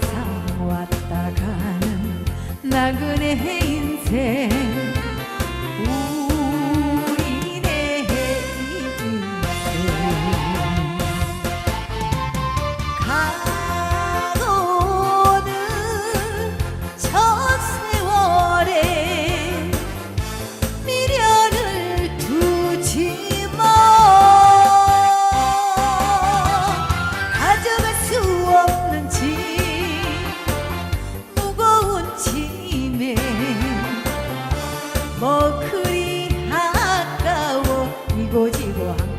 세상 왔다 가는 나그네 인생. Ibu.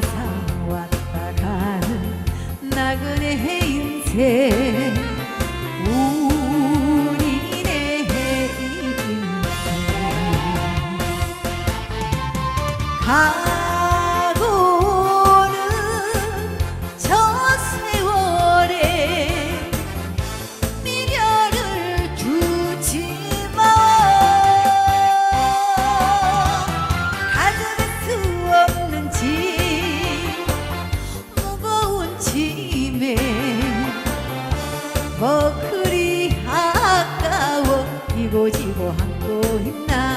세상 왔다 가는 나그네 인생 우리네 인생 뭐 그리 아까워. 이고지고 안고 있나?